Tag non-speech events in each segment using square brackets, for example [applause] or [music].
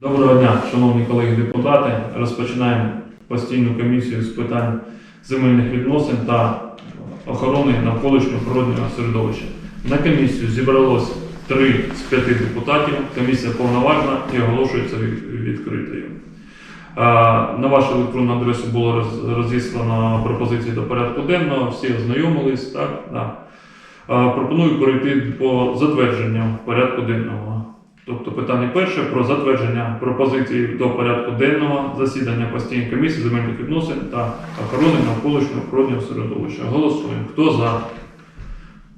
Доброго дня, шановні колеги депутати. Розпочинаємо постійну комісію з питань земельних відносин та охорони навколишнього природнього середовища. На комісію зібралось три з п'яти депутатів. Комісія повноважна і оголошується відкритою. На вашу електронну адресу було роз- розіслано пропозиції до порядку денного. Всі ознайомились, так? Да. Пропоную перейти по затвердженню порядку денного. Тобто питання перше про затвердження пропозиції до порядку денного засідання постійної комісії земельних відносин та охорони навколишнього природнього середовища. Голосуємо. Хто за?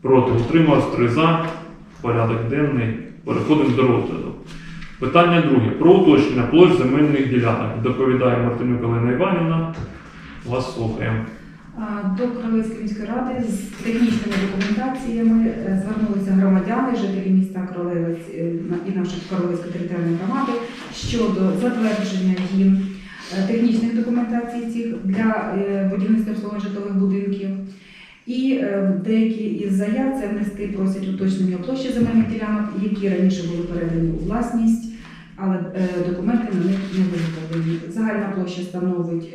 Проти утримався, три за. Порядок денний. Переходимо до розгляду. Питання друге. Про уточнення площ земельних ділянок. Доповідає Мартинюк Олена Іванівна. Вас слухаємо. До Кролевської міської ради з технічними документаціями е, звернулися громадяни, жителі міста Кролевець е, і нашої Кролевської територіальної громади щодо затвердження їм е, технічних документацій цих для будівництва обслуговування житлових будинків. І деякі із заяв це внести просять уточнення площі земельних ділянок, які раніше були передані у власність, але документи на них не виготовлені. Загальна площа становить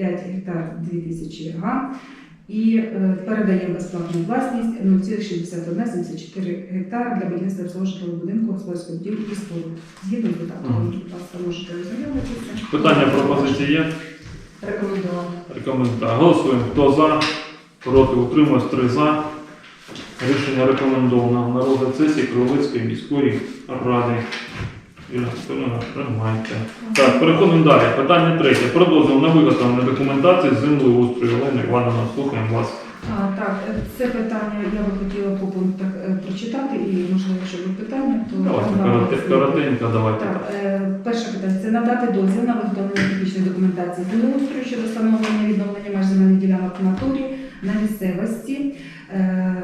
5 гектар 2000 га і е, передаємо безплатну власність 0,6174 гектар для будівництва обслуговування будинку господарської будівлі і споруд. Згідно з додатком, будь ласка, можете ознайомитися. Питання пропозиції є? Рекомендувати. Рекомендую. Голосуємо. Хто за? Проти утримуюсь, три за. Рішення рекомендовано на розгляд сесії Кривовицької міської ради. Юлія приймайте. Так, переходимо далі. Питання третє. Про дозвіл на виготовлення документації з землеустрою. Олена Івановна, слухаємо вас. А, так, е, це питання я би хотіла по пунктах е, прочитати, і можливо, якщо є питання, то Давайте вам коротенько, давайте. Так, е, перше питання це надати дозвіл на виготовлення технічної документації землеустрою щодо встановлення відновлення меж земельних ділянок в натурі на місцевості, е,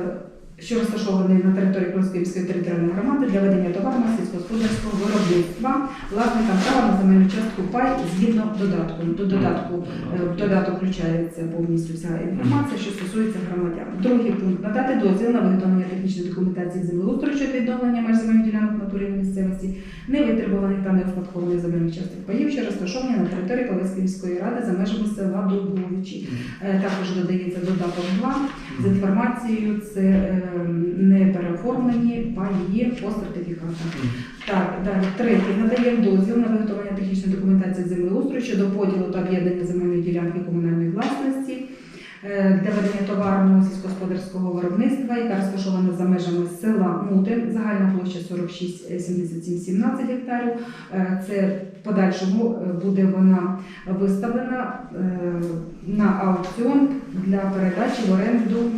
що розташований на території міської територіальної громади для ведення товарного сільськогосподарського виробництва власникам права на земельну частку пай згідно додатку. До додатку е, додаток включається повністю вся інформація, що стосується громадян. Другий пункт надати дозвіл на виготовлення технічної документації землеустрою щодо відновлення меж земельних ділянок натурі на місцевості, невитребуваних та неуспадкованих земельних часток паїв, що розташовані на території Палецької міської ради за межами села Дубовичі. Е, Також додається додаток 2 з інформацією, це е, не переоформлені паї по сертифікатах. Так, далі третє. Надаємо дозвіл на виготовлення технічної документації землеустрою щодо поділу та об'єднання земельної ділянки комунальної власності е, для ведення товарного сільськогосподарського виробництва, яка розташована за межами села Мутин, загальна площа 46 е, 77 17 гектарів. Е, Це в подальшому е, буде вона виставлена на аукціон для передачі в оренду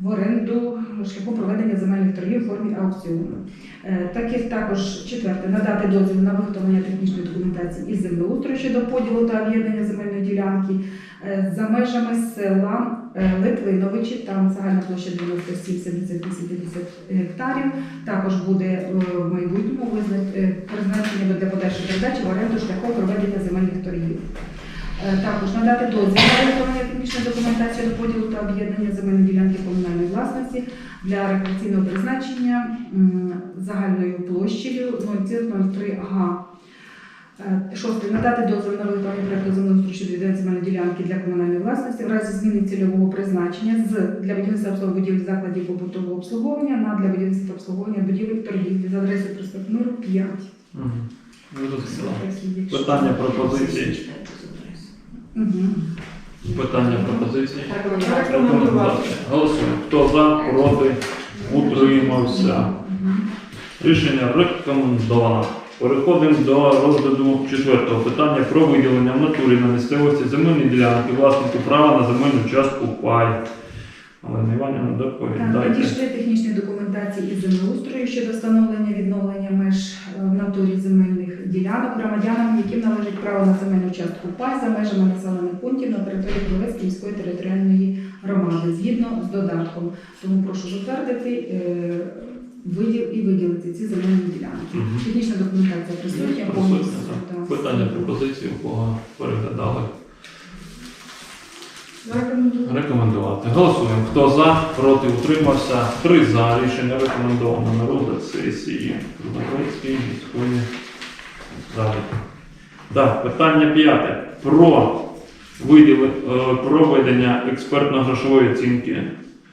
в оренду шляхом проведення земельних торгів у формі аукціону. Е, Таких також четверте надати дозвіл на виготовлення технічної документації із землеустрою щодо поділу та об'єднання земельної ділянки е, за межами села е, Литвиновичі, там загальна площа 97 78 50 гектарів. Також буде в майбутньому визна- е, призначення для подальшої передачі в оренду шляхом проведення земельних торгів. Е, Також надати дозвіл на виготовлення технічної документації до поділу та об'єднання земельної ділянки комунальної власності для рекреаційного призначення загальною площею 0,03 га. Е, Шосте. Надати дозвіл на виготовлення проекту землеустрою відведення земельної ділянки для комунальної власності в разі зміни цільового призначення з для будівництва обслуговування будівель закладів побутового обслуговування на для будівництва обслуговування будівель торгівлі за адресою проспект Миру 5. Мгм. Зрозуміло. Питання пропозиції. Угу. Питання пропозиції. Рекомендувати. Рекомендувати. Голосуємо. Хто за, проти, утримався. Рішення рекомендовано. Переходимо до розгляду четвертого питання про виділення в натурі на місцевості земельної ділянки власнику права на земельну частку пай. Олена Іванівна, Так, доповідайте. надійшли технічні документації із землеустрою щодо встановлення відновлення меж е, в натурі земельних ділянок громадянам, яким належить право на земельну частку пай за межами населених пунктів на території Кривецької міської територіальної громади згідно з додатком. Тому прошу затвердити е, виділ і виділити ці земельні ділянки. Мгм. Технічна документація присутня повністю. Питання пропозиції, кого переглядали. Рекомендувати. Голосуємо. Хто за, проти, утримався. Три за. Рішення рекомендовано на розгляд сесії Кривоцької міської Далі. Так, питання п'яте. Про виділи, е, проведення експертно-грошової оцінки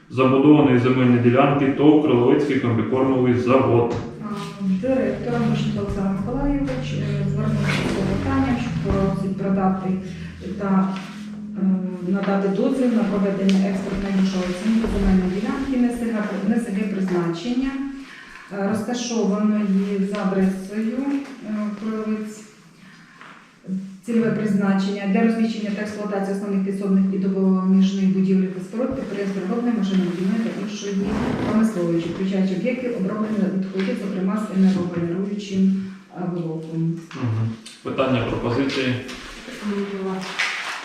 забудованої земельної ділянки ТОВ Криловецький комбікормовий завод. Директор Мушенко Олександр Миколайович е, звернувся з питанням, що просить продати та е, надати дозвіл на проведення експертної грошової оцінки земельної ділянки НСГ призначення, е, розташованої за адресою е, Цільове призначення для розміщення та експлуатації основних підсобних і допоміжних будівель та споруд підприємств природної, машинобудівної та іншої промислової, включаючи об'єкти оброблення відходів, зокрема з енергогенеруючим е, блоком. Питання пропозиції.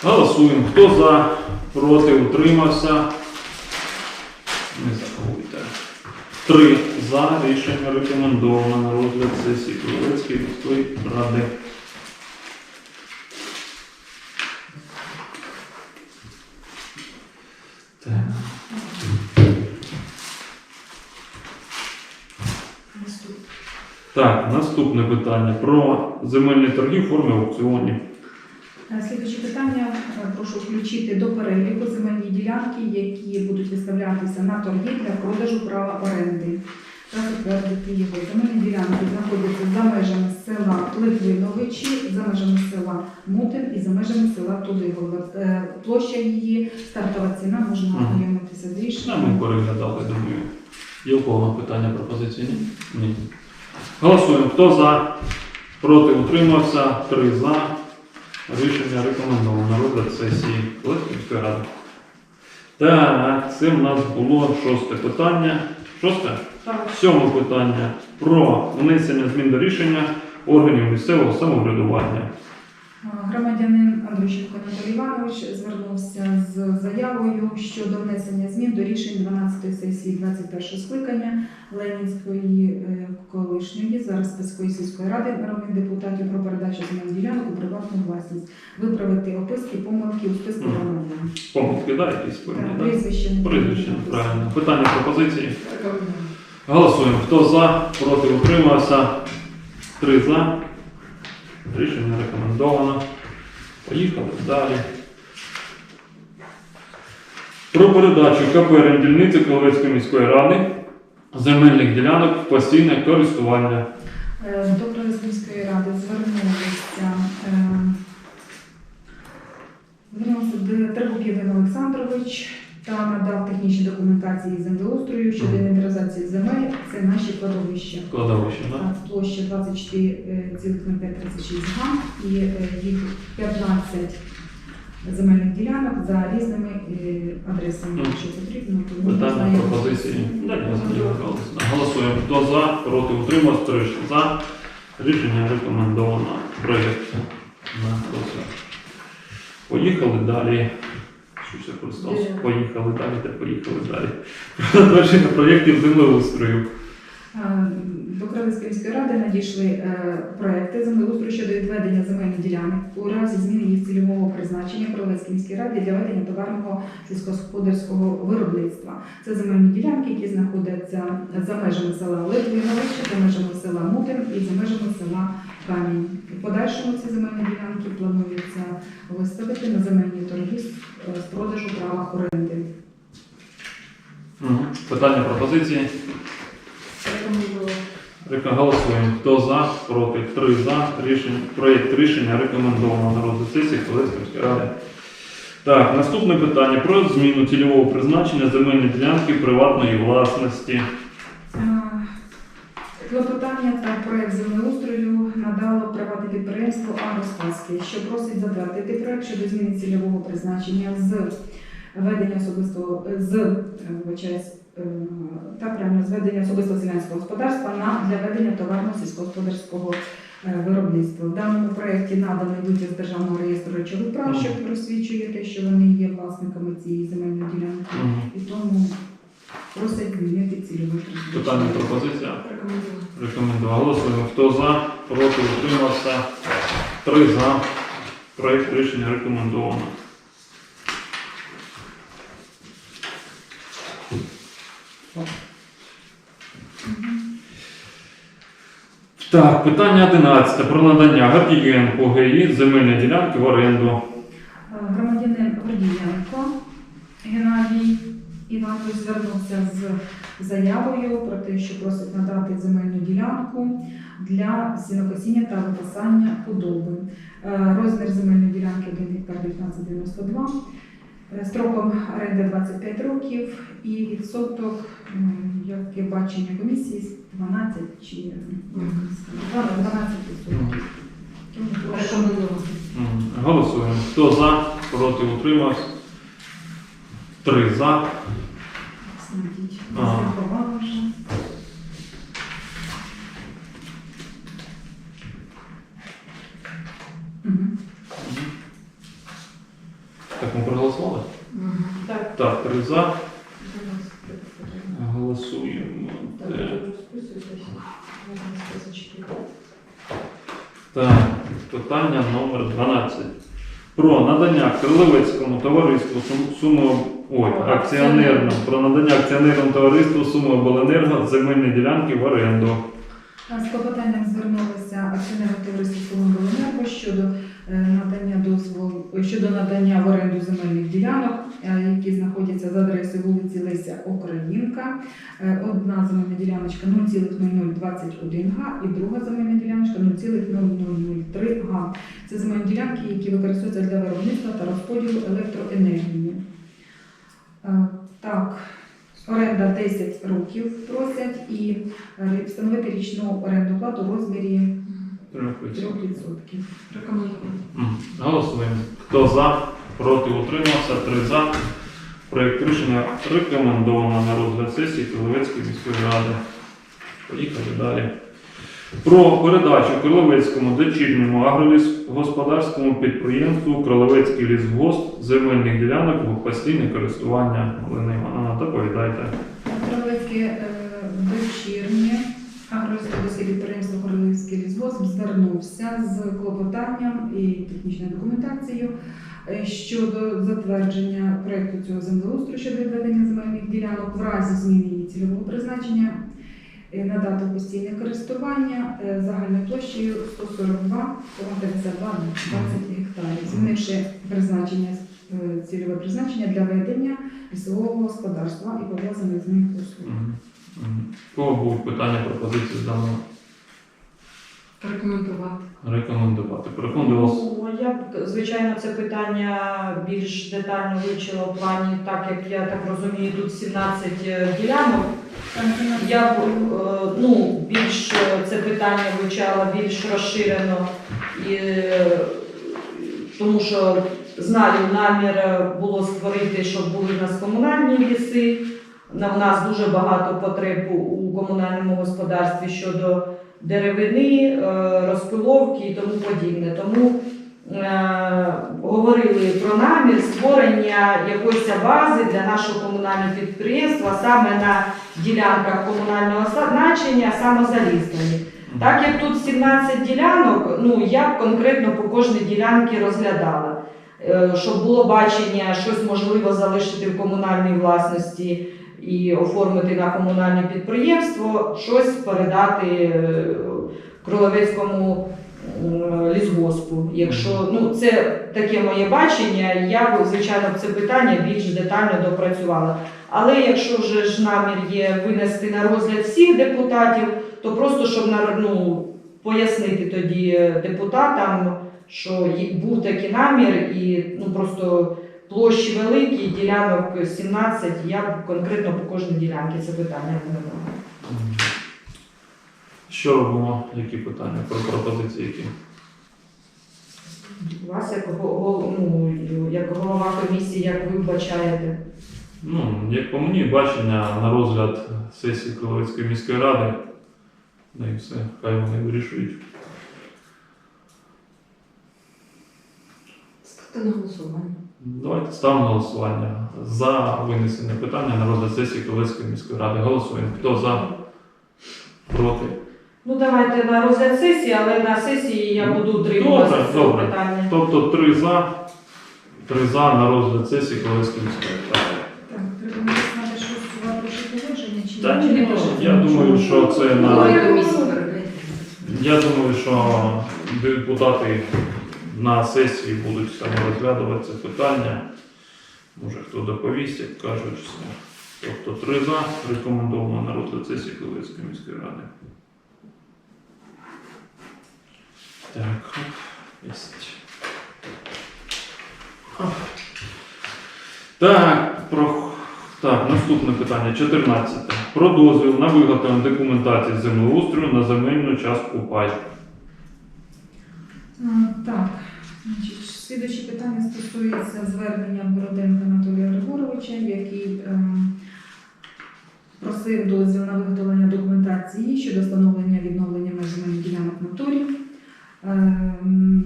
Голосуємо. Хто за, проти, утримався. Не забудьте. Три за рішення рекомендовано на розгляд сесії Криловецької міської ради. Так, наступне питання про земельні торги в формі аукціонів. Е, Слідуюче питання е, прошу включити до переліку земельні ділянки, які будуть виставлятися на торги для продажу права оренди. Та затвердити його. Земельні ділянки знаходяться за межами села Литвиновичі, за межами села Мутин і за межами села Тулиголове. Е, Площа її, стартова ціна, можна ознайомитися з Що ми переглядали, думаю. Є у кого питання пропозиції? Ні. Ні. Голосуємо. Хто за? Проти утримався. Три за. Рішення рекомендовано на розгляд сесії Колективської ради. Так, це в нас було шосте питання. Шосте? Так. Сьоме питання про внесення змін до рішення органів місцевого самоврядування. Громадянин Андрющенко Анатолій Іванович звернувся з заявою щодо внесення змін до рішень 12-ї сесії 21-го скликання Ленінської е, колишньої зараз Спецької сільської ради народних депутатів про передачу земельних ділянок у приватну власність, виправити описки помилки у списку громадян. Помилки, да, якісь Так, да? Прізвище Прізвище, правильно. Питання пропозиції. Голосуємо. Хто за, проти утримався. Три за. Рішення рекомендовано. Поїхали далі. Про передачу КП «Рендільниці» Коловецької міської ради земельних ділянок в постійне користування. Е, До Пролеснівської ради звернулися е, звернувся до Требук Євген Олександрович та надав технічні документації землеустрою щодо інвентаризації земель. Це наші кладовища. Кладовище, так? Так, Площа 24,0536 га і е, їх 15 земельних ділянок за різними е, адресами. Якщо потрібно, то Питання пропозиції. Далі Голосуємо. Хто за, проти утримався. Три за. Рішення рекомендовано. Проєкт. Поїхали далі. Що це просто? Поїхали далі, та поїхали далі. [laughs] Затвердження проєктів землеустрою. До Кралівської міської ради надійшли е, проекти землеустрою щодо відведення земельних ділянок у разі зміни їх цільового призначення Кралівської міської ради для ведення товарного сільськогосподарського виробництва. Це земельні ділянки, які знаходяться за межами села Литвиновича, за межами села Мутин і за межами села Камінь. В подальшому ці земельні ділянки планується виставити на земельні торги з, е, продажу права оренди. Питання пропозиції. Голосуємо. Хто за, проти, три за. Рішення, проєкт рішення рекомендовано на розгляд сесії міської ради. Так, наступне питання про зміну цільового призначення земельної ділянки приватної власності. Клопотання та проект землеустрою надало приватне підприємство «Агроспаски», що просить затвердити проект щодо зміни цільового призначення з ведення особистого з е, вибачаюсь, е, так правильно з особистого селянського господарства на для ведення товарного сільськогосподарського е, виробництва. В даному проєкті наданий витяг з державного реєстру речових прав, що просвічує те, що вони є власниками цієї земельної ділянки, і тому просять змінити призначення. Питання пропозиція. Рекомендую. Голосуємо. Хто за, проти, утримався. Три за. Проєкт рішення рекомендовано. Так, питання 11 про надання Гапієнку ГІ земельної ділянки в оренду. Е, Громадянин Гордієнко Геннадій Іванович звернувся з заявою про те, що просить надати земельну ділянку для сінокосіння та випасання худоби. Е, Розмір земельної ділянки 1 гектар 1992, е, строком оренди 25 років і відсоток, яке бачення комісії, 12 чи 12 відсотків. Тому прошу. Рекомендую. М, Голосуємо. Хто за, проти утримався? Три за. Мгм. Так, ми проголосували? Так. Так, три за. Голосуємо. Е, Так, питання номер 12. Про надання Криловецькому товариству Сум- Сумо ой, акціонерному про надання акціонерному товариству Сумиобленерго земельної ділянки в оренду. З клопотанням звернулися акціонерне товариство «Сумобленерго» щодо е, надання дозволу щодо надання в оренду земельних ділянок, які знаходяться за адресою вулиці Леся Українка. Е, Одна земельна діляночка 0,0021 га і друга земельна діляночка 0,0003 га. Це земельні ділянки, які використовуються для виробництва та розподілу електроенергії. Е, Так, оренда 10 років просять і е, встановити річну оренду плату в розмірі Трьох відсотків. 3%. Рекомендую. Голосуємо. Хто за, проти утримався, три за. Проєкт рішення рекомендовано на розгляд сесії Криловецької міської ради. Поїхали далі. Про передачу Криловецькому дочірньому агролісгосподарському підприємству Криловецький лісгосп земельних ділянок в постійне користування. Олена Івановна, доповідайте. Королевське е, дочірнє агросподарське підприємство Королевський лісгосп звернувся з клопотанням і технічною документацією щодо затвердження проекту цього землеустрою щодо відведення земельних ділянок в разі зміни її цільового призначення е, надати в постійне користування е, загальною площею 142,52 20 гектарів, змінивши призначення е, цільове призначення для ведення лісового господарства і пов'язаних з ним послуг. Кого будуть питання, пропозиції з даного? Рекомендувати. Рекомендувати. Переходимо. Ну, я б, звичайно, це питання більш детально вивчила в плані, так як я так розумію, тут 17 ділянок. Я б е, ну, більш е, це питання вивчала більш розширено, і, е, тому що знаю, намір е, було створити, щоб були в нас комунальні ліси. На в нас дуже багато потреб у комунальному господарстві щодо деревини, е, розпиловки і тому подібне. Тому е, говорили про намір створення якоїсь бази для нашого комунального підприємства саме на ділянках комунального значення, самозаліснені. Так як тут 17 ділянок, ну я б конкретно по кожній ділянці розглядала, Е, щоб було бачення, щось можливо залишити в комунальній власності і оформити на комунальне підприємство, щось передати е, Кроловецькому лісгоспу. Якщо ну це таке моє бачення, я б звичайно це питання більш детально допрацювала. Але якщо вже ж намір є винести на розгляд всіх депутатів, то просто щоб на ну, пояснити тоді е, депутатам, що був такий намір, і ну просто площі великі, ділянок 17, я конкретно по кожній ділянці це питання виникало. Мгм. Що робимо? Які питання? Про пропозиції які? У вас як, ну, як голова комісії, як ви вбачаєте? Ну, як по мені, бачення на розгляд сесії Криловецької міської ради. Ну і все, хай вони вирішують. Ставте на голосування. Давайте ставимо на голосування за винесення питання на розгляд сесії Криловецької міської ради. Голосуємо. Хто за? Проти? Ну давайте на розгляд сесії, але на сесії я буду утримуватися Добре, з цього добре. питання. Тобто три за, три за на розгляд сесії Криловецької міської ради. Так, треба мені знати, що сувати чи положення, чи Та ні, не ну, я думаю, що це на-. Я думаю, що депутати на сесії будуть саме розглядувати це питання. Може хто доповість, як кажуть. Тобто три за рекомендовано на розгляд сесії Київської міської ради. Так, єсть. Так, про так, наступне питання, 14. Про дозвіл на виготовлення документації землеустрою на земельну частку пай. Так, слідуюче питання стосується звернення Бороденка Анатолія Григоровича, який ем, просив дозвіл на виготовлення документації щодо встановлення відновлення меж земельних ділянок натурі, ем,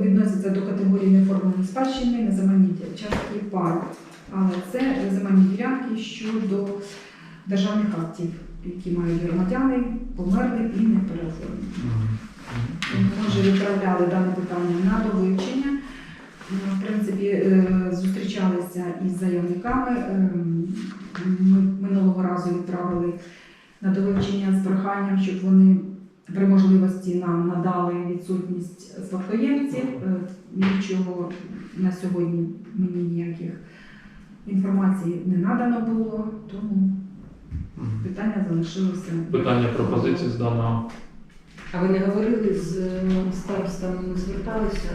відносяться до категорії неоформленої спадщини на земельні частки пай. Але це земельні ділянки щодо державних актів, які мають громадяни, померли і не переоформлені. Ми вже відправляли дане питання на довивчення. Е, В принципі, е, зустрічалися із заявниками. Ем, Ми минулого разу відправили на довивчення з проханням, щоб вони при можливості нам надали відсутність спадкоємців. Е, Нічого на сьогодні мені ніяких інформації не надано було, тому питання залишилося. Питання пропозиції з даного. А ви не говорили з е, старостами, не зверталися?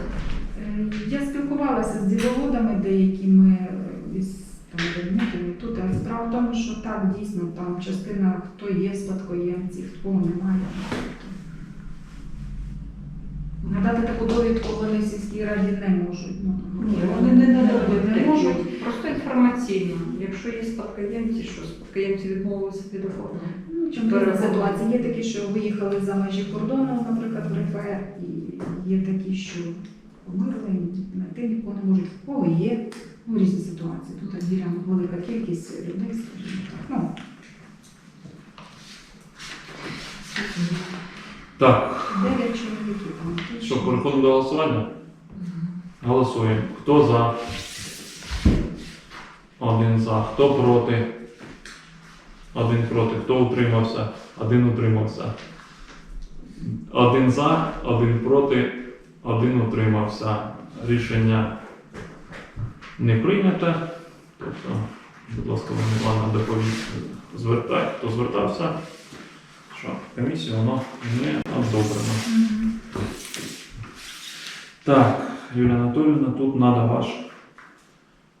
Е, Я спілкувалася з діловодами деякими е, із там тут, але справа в тому, що так дійсно там частина хто є спадкоємці, хто немає. Надати таку довідку вони в сільській раді не можуть. Ну, Ні, вони не не можуть. Просто інформаційно. Якщо є спадкоємці, що спадкоємці відмовилися від оформлення. Чим різна ситуація. Є такі, що виїхали за межі кордону, наприклад, в РФ, і є такі, що померли, знайти нікого не можуть. В кого є ну, різні ситуації. Тут ділянок велика кількість людей, скажімо так. Ну, Так, дев'ять чоловіків там. що, переходимо до голосування? Голосуємо. Хто за? Один за. Хто проти? Один проти. Хто утримався? Один утримався. Один за, один проти, один утримався. Рішення не прийнято. Тобто, будь ласка, Олена Івановна доповість. Звертай, хто звертався, що комісія воно не одобрено. Так, Юлія Анатоліївна, тут треба ваш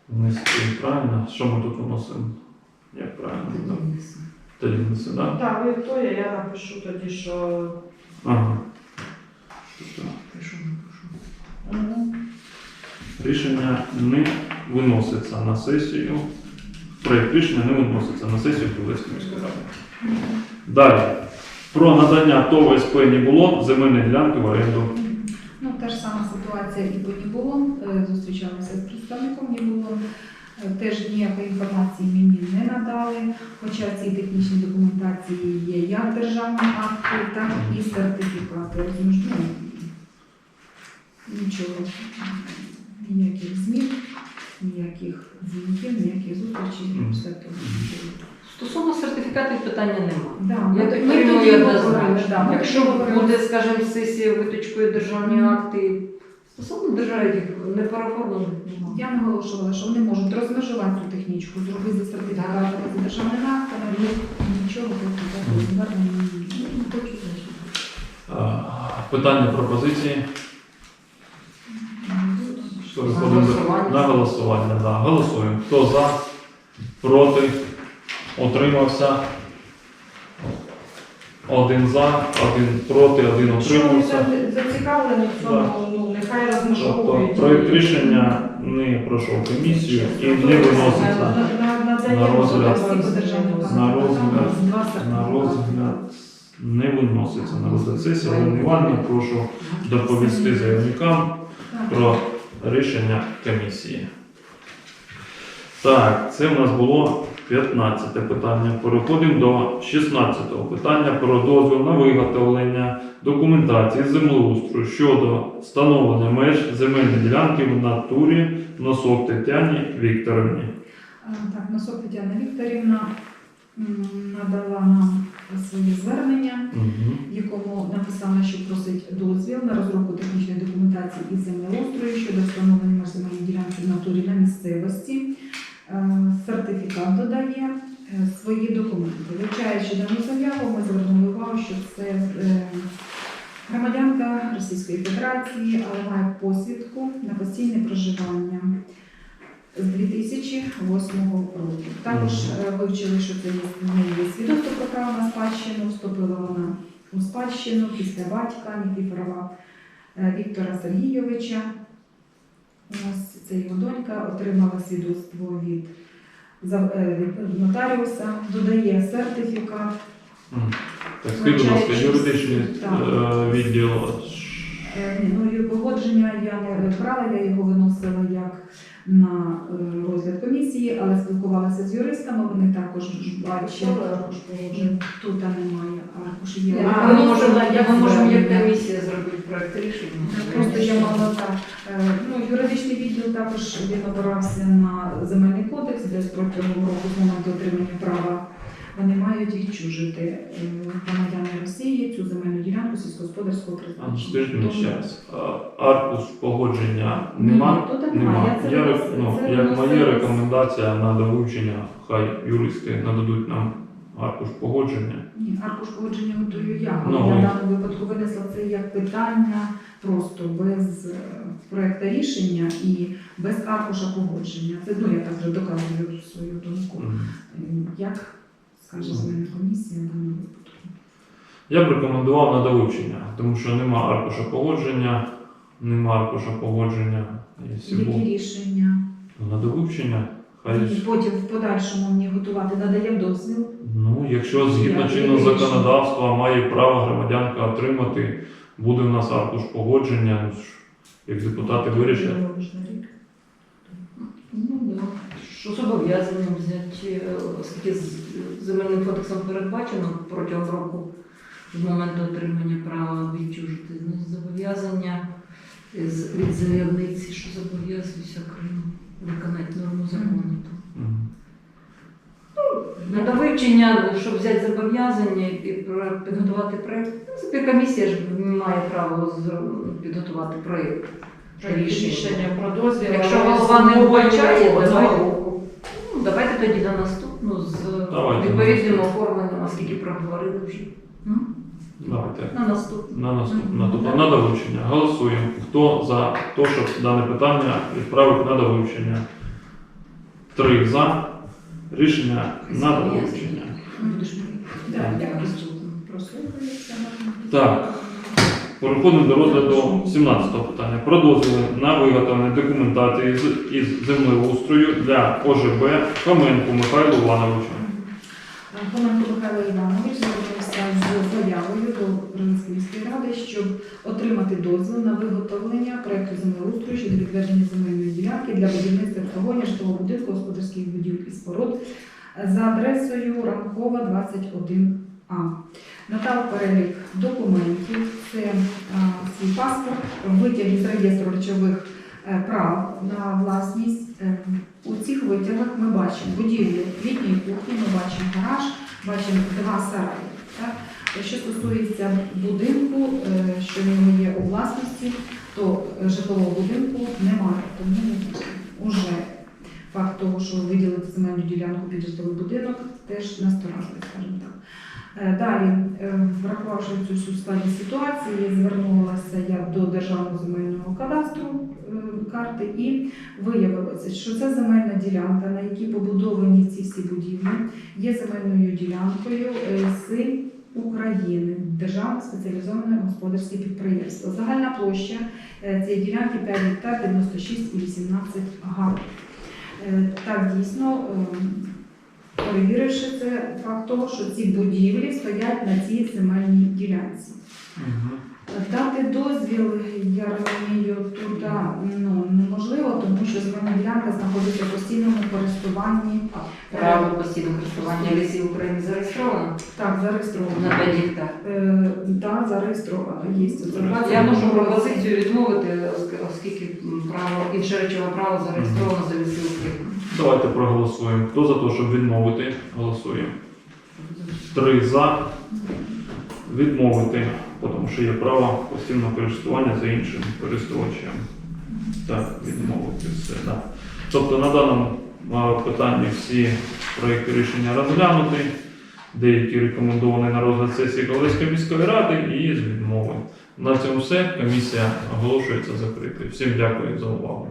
внести правильно. Що ми тут вносимо? Як правильно? Тоді внеси, так? Так, ви хто я, я напишу тоді, що Ага. Тобто, Пишу, напишу. Рішення не виноситься на сесію. Проєкт рішення не виноситься на сесію Київської міської ради. Далі. Про надання ТОВ СП не було земельної ділянки в оренду. Ну, та ж сама ситуація і по Нібуло. Е, Зустрічалася з представником Нібуло. Теж ніякої інформації мені не надали, хоча в цій технічній документації є як державні акти, так і сертифікати. Ну, нічого, ніяких змін, ніяких дзвінків, ніяких зустрічей, все то. Стосовно сертифікатів питання немає. Да, Я ми, ми ми Якщо буде, скажімо, сесія виточкою державні акти, стосовно держави їх не переоформлених немає. Я наголошувала, що вони можуть розмежувати цю технічку, зробити за сертифікатами, за державними актами, але нічого такого не хочу Питання пропозиції. На голосування. Да. Голосуємо. Хто за, проти, утримався. Один за, один проти, один утримався. зацікавлені в цьому, ну нехай Тобто розмежовують. проєкт рішення не пройшов комісію і не виноситься на розгляд. На розгляд. на розгляд. Не виноситься на розгляд сесії. Олена Івановна, прошу доповісти заявникам про рішення комісії. Так, це в нас було 15 питання. Переходимо до 16 питання про дозвіл на виготовлення документації землеустрою щодо встановлення меж земельної ділянки в натурі носок Тетяні Вікторівні. Так, Носок Тетяна Вікторівна надала нам своє звернення, в якому написано, що просить дозвіл на розробку технічної документації із землеустрою щодо встановлення меж земельної ділянки в натурі на місцевості. Е, Сертифікат додає е, свої документи. Вивчаючи дану заяву, ми звернули увагу, що це е, громадянка Російської Федерації, але має посвідку на постійне проживання з 2008 року. Також вивчили, що це є свідоцтво про право на спадщину. Вступила вона у спадщину після батька Нікіфорова Віктора Сергійовича. Ось це його донька отримала свідоцтво від, е, нотаріуса, додає сертифікат. Так, скажіть, будь ласка, юридичний е, відділ. Е, ні, Ну, і погодження я не брала, я його виносила як на е, розгляд комісії, але спілкувалася з юристами, вони також бачать. Тут немає аркушів. Є. А, Ми можемо, як ми можемо як комісія зробити проект рішення. Просто я мала так. е, Ну, юридичний відділ також він обирався на земельний кодекс, де протягом року з моменту отримання права вони мають відчужити е, громадяни Росії цю земельну ділянку сільськогосподарського ну, призначення. Раз, а, аркуш погодження Ні, нема? Нема. немає. Це Я, це- ну, як моя рекомендація на довивчення, хай юристи нададуть нам аркуш погодження. Ні, аркуш погодження готую я, але Ну, я в даному випадку винесла це як питання просто без е, проекта рішення і без аркуша погодження. Це ну я так вже доказую свою думку. М, Як скаже земельна комісія в даному випадку. Я б рекомендував на довивчення, тому що нема аркуша погодження, нема аркуша погодження. Які рішення? на довивчення, І потім в подальшому мені готувати надаємо дозвіл. ну, якщо згідно чинного законодавства має право громадянка отримати, буде в нас аркуш погодження, ну, як депутати вирішать. Ну, да. Що зобов'язанням взяти, е, оскільки з земельним кодексом передбачено протягом року з моменту отримання права відчужити ну, зобов'язання від заявниці, що зобов'язуюся окремо виконати норму закону. Мгм. На довивчення, щоб взяти зобов'язання і підготувати проєкт. В принципі, комісія ж має право підготувати проєкт. Рішення. Про дозвіл. Якщо голова не вбачає цього, одного давай. року, ну, давайте тоді на наступну з Давайте. відповідним оформленням, оскільки проговорили вже. М? Давайте. На наступну. На наступне, тобто на довивчення. Голосуємо. Хто за те, щоб дане питання відправити на довивчення? Три за. Рішення на довивчення. Будеш Так, дякую. Прослухається. Так. Переходимо до розгляду 17 питання. Про дозвіли на виготовлення документації з із землеустрою для ОЖБ Хоменку Михайлу Івановичу. Хоменко Михайло Іванович звернувся з заявою до міської ради, щоб отримати дозвіл на виготовлення проекту землеустрою щодо відведення земельної ділянки для будівництва обслуговування житлового будинку господарських будівель і споруд за адресою Ранкова 21А. Надав перелік документів, це свій паспорт, витяг із реєстру речових е, прав на власність. У цих витягах ми бачимо будівлю літньої кухні, ми бачимо гараж, бачимо два сараї. Що стосується будинку, що в нього є у власності, то житлового будинку немає, тому вже факт того, що виділити земельну ділянку під житловий будинок, теж насторажує, скажімо так. Е, Далі, е, врахувавши цю всю складність ситуації, звернулася я до Державного земельного кадастру карти і виявилося, що ця земельна ділянка, на якій побудовані ці всі будівлі, є земельною ділянкою е, з України, Державне спеціалізоване господарське підприємство. Загальна площа цієї ділянки 5 гектар 96,18 га. Так, дійсно, е, перевіривши це факт того, що ці будівлі стоять на цій земельній ділянці. Дати дозвіл, я розумію, туди ну, неможливо, тому що земельна ділянка знаходиться в постійному користуванні. Право постійного користування лісів України зареєстровано Так, зареєстровано. на 5 гектар. Е, Так, зареєстровано. Є. Це 20 Я можу пропозицію відмовити, оскільки право інше речове право зареєстровано за лісів України. Давайте проголосуємо. Хто за те, щоб відмовити? Голосуємо. Три за. Відмовити, тому що є право постійного користування за іншим користувачем. Так, відмовити все. Да. Тобто на даному питанні всі проекти рішення розглянуті, деякі рекомендовані на розгляд сесії Ковальської міської ради і з відмови. На цьому все. Комісія оголошується закритою. Всім дякую за увагу.